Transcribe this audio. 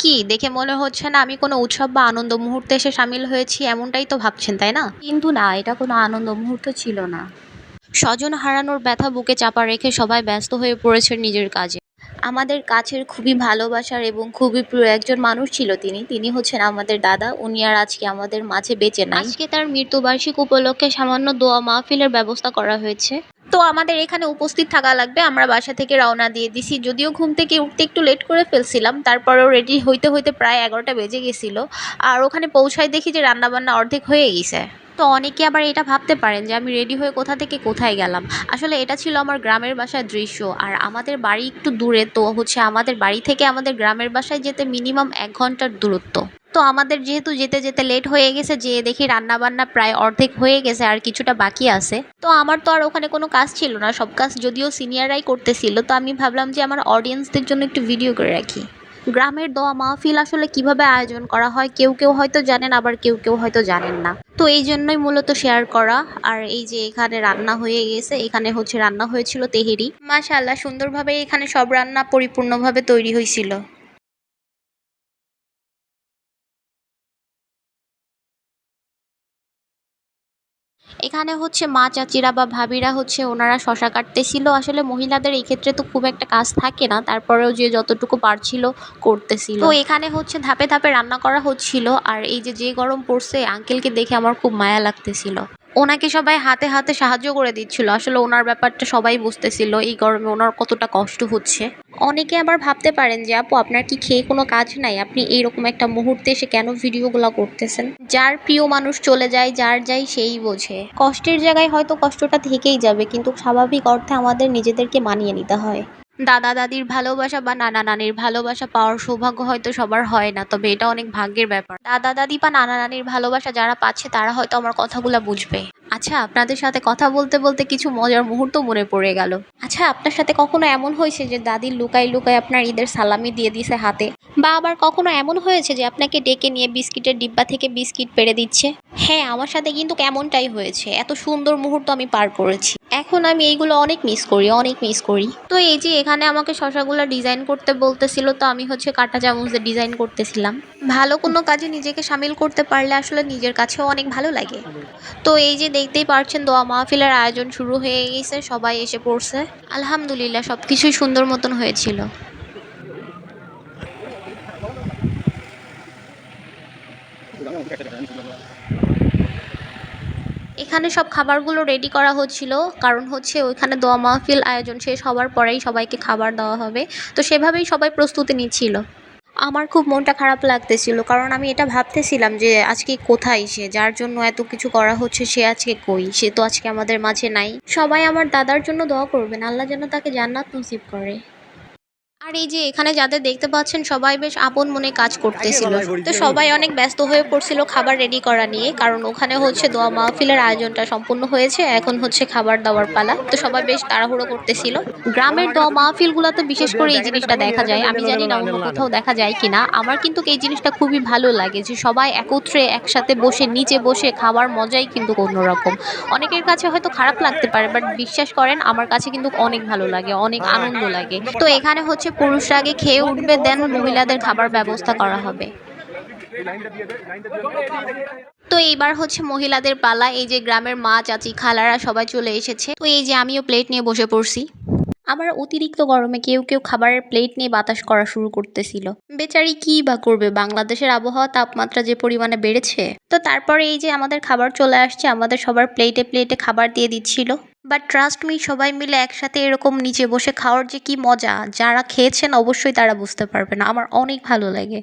কি? দেখে মনে হচ্ছে না আমি কোনো উৎসব বা আনন্দ মুহূর্তে এসে সামিল হয়েছি এমনটাই তো ভাবছেন তাই না? কিন্তু না এটা কোনো আনন্দ মুহূর্ত ছিল না। স্বজন হারানোর ব্যথা বুকে চাপা রেখে সবাই ব্যস্ত হয়ে পড়েছে নিজের কাজে। আমাদের কাছের খুবই ভালোবাসার এবং খুবই প্রিয় একজন মানুষ ছিল তিনি। তিনি হচ্ছেন আমাদের দাদা। উনি আর আজকে আমাদের মাঝে বেঁচে নাই। আজকে তার মৃত্যুবার্ষিক উপলক্ষে সামান্য দোয়া মাহফিলের ব্যবস্থা করা হয়েছে। তো আমাদের এখানে উপস্থিত থাকা লাগবে। আমরা বাসা থেকে রওনা দিয়ে দিছি। যদিও ঘুম থেকে উঠতে একটু লেট করে ফেলছিলাম। তারপরেও রেডি হইতে হইতে প্রায় এগারোটা বেজে গেছিল। আর ওখানে পৌঁছায় দেখি যে রান্নাবান্না অর্ধেক হয়ে গেছে। তো অনেকে আবার এটা ভাবতে পারেন যে, আমি রেডি হয়ে কোথা থেকে কোথায় গেলাম? আসলে এটা ছিল আমার গ্রামের বাসার দৃশ্য। আর আমাদের বাড়ি একটু দূরে, তো হচ্ছে আমাদের বাড়ি থেকে আমাদের গ্রামের বাসায় যেতে মিনিমাম এক ঘণ্টার দূরত্ব। তো আমাদের যেহেতু যেতে যেতে লেট হয়ে গেছে যে দেখি রান্না বান্না প্রায় অর্ধেক হয়ে গেছে আর কিছুটা বাকি আছে। তো আমার তো আর ওখানে কোনো কাজ ছিল না, সব কাজ যদিও সিনিয়ররাই করতেছিল, তো আমি ভাবলাম যে আমার অডিয়েন্সদের জন্য একটু ভিডিও করে রাখি। গ্রামের দোয়া মাহফিল আসলে কীভাবে আয়োজন করা হয়, কেউ কেউ হয়তো জানেন, আবার কেউ কেউ হয়তো জানেন না। তো এই জন্যই মূলত শেয়ার করা। আর এই যে এখানে রান্না হয়ে গেছে, এখানে হচ্ছে রান্না হয়েছিল তেহেরি। মাশাল্লাহ সুন্দরভাবে এখানে সব রান্না পরিপূর্ণভাবে তৈরি হয়েছিল। এখানে হচ্ছে মা, চাচিরা বা ভাবিরা হচ্ছে ওনারা শশা কাটতেছিল। আসলে মহিলাদের এই ক্ষেত্রে তো খুব একটা কাজ থাকে না, তারপরেও যে যতটুকু পারছিল করতেছিল। তো এখানে হচ্ছে ধাপে ধাপে রান্না করা হচ্ছিল, আর এই যে যে গরম পড়ছে, আঙ্কেলকে দেখে আমার খুব মায়া লাগতেছিল। ওনাকে সবাই হাতে হাতে সাহায্য করে দিচ্ছিল। আসলে ওনার ব্যাপারটা সবাই বুঝতেছিল। এই গরমে ওনার কতটা কষ্ট হচ্ছে। অনেকে আবার ভাবতে পারেন যে, আপু, আপনার কি খেয়ে কোনো কাজ নাই? আপনি এইরকম একটা মুহূর্তে এসে কেন ভিডিওগুলো করতেছেন? যার প্রিয় মানুষ চলে যায়, যার যাই সেই বোঝে। কষ্টের জায়গায় হয়তো কষ্টটা থেকেই যাবে, কিন্তু স্বাভাবিক অর্থে আমাদের নিজেদেরকে মানিয়ে নিতে হয়। দাদা দাদির ভালোবাসা বা নানা নানির ভালোবাসা পাওয়ার সৌভাগ্য হয়তো সবার হয় না, তবে এটা অনেক ভাগ্যের ব্যাপার। দাদা দাদি বা নানা নানির ভালোবাসা যারা পাচ্ছে, তারা হয়তো আমার কথাগুলো বুঝবে। আচ্ছা আপনাদের সাথে কথা বলতে বলতে কিছু মজার মুহূর্ত মনে পড়ে গেল। আচ্ছা আপনার সাথে কখনো এমন হয়েছে যে দাদির লুকাই লুকাই আপনার ঈদের সালামি দিয়ে দিছে হাতে? বা আবার কখনো এমন হয়েছে যে আপনাকে ডেকে নিয়ে বিস্কিটের ডিব্বা থেকে বিস্কিট পেড়ে দিচ্ছে? হ্যাঁ আমার সাথে কিন্তু কেমনটাই হয়েছে। এত সুন্দর মুহূর্ত আমি পার করেছি। এখন আমি এইগুলো অনেক মিস করি, অনেক মিস করি। তো এই যে এখানে আমাকে শশাগুলো ডিজাইন করতে বলতেছিল, তো আমি হচ্ছে কাঁটা চামচে ডিজাইন করতেছিলাম। ভালো কোনো কাজে নিজেকে সামিল করতে পারলে আসলে নিজের কাছেও অনেক ভালো লাগে। তো এই যে দেখতেই পারছেন, দোয়া মাহফিলের আয়োজন শুরু হয়ে গেছে, সবাই এসে পড়ছে। আলহামদুলিল্লাহ সব কিছুই সুন্দর মতন হয়েছিল। এখানে সব খাবারগুলো রেডি করা হচ্ছিল। কারণ হচ্ছে ওইখানে দোয়া মাহফিল আয়োজন শেষ হওয়ার পরেই সবাইকে খাবার দেওয়া হবে। তো সেভাবেই সবাই প্রস্তুতি নিচ্ছিল। আমার খুব মনটা খারাপ লাগতেছিল, কারণ আমি এটা ভাবতেছিলাম যে আজকে কোথায় সে? যার জন্য এত কিছু করা হচ্ছে, সে আজকে কই? সে তো আজকে আমাদের মাঝে নাই। সবাই আমার দাদার জন্য দোয়া করবেন, আল্লাহ যেন তাকে জান্নাত নসিব করে। আর এই যে এখানে যাদের দেখতে পাচ্ছেন সবাই বেশ আপন মনে কাজ করতেছিল। তো সবাই অনেক ব্যস্ত হয়ে পড়ছিল খাবার রেডি করা নিয়ে কারণ ওখানে হচ্ছে দোয়া মাহফিলের আয়োজনটা সম্পূর্ণ হয়েছে এখন হচ্ছে খাবার দাবার পালা। তো সবাই বেশ তাড়াহুড়ো করতেছিল। গ্রামের দোয়া মাহফিলগুলোতে বিশেষ করে এই জিনিসটা দেখা যায়। আমি জানি না অন্য কোথাও দেখা যায় কিনা। আমার কিন্তু এই জিনিসটা খুবই ভালো লাগে যে সবাই একত্রে একসাথে বসে নিচে বসে খাবার মজাই কিন্তু অন্যরকম। অনেকের কাছে হয়তো খারাপ লাগতে পারে বাট বিশ্বাস করেন আমার কাছে কিন্তু অনেক ভালো লাগে অনেক আনন্দ লাগে। তো এখানে হচ্ছে পুরুষরা আগে খেয়ে উঠবে, দেন মহিলাদের খাবার ব্যবস্থা করা হবে। তো এইবার হচ্ছে মহিলাদের পালা, এই যে গ্রামের মা, চাচি, খালারা সবাই চলে এসেছে। তো এই যে আমিও প্লেট নিয়ে বসে পড়ছি। আবার অতিরিক্ত গরমে কেউ কেউ খাবারের প্লেট নিয়ে বাতাস করা শুরু করতেছিল। বেচারি কি বা করবে? বাংলাদেশের আবহাওয়া তাপমাত্রা যে পরিমাণে বেড়েছে। তো তারপরে এই যে আমাদের খাবার চলে আসছে, আমাদের সবার প্লেটে প্লেটে খাবার দিয়ে দিচ্ছিল। বাট ট্রাস্ট মি সবাই মিলে একসাথে এরকম নিচে বসে খাওয়ার যে কি মজা, যারা খেয়েছেন অবশ্যই তারা বুঝতে পারবেন। আমার অনেক ভালো লাগে।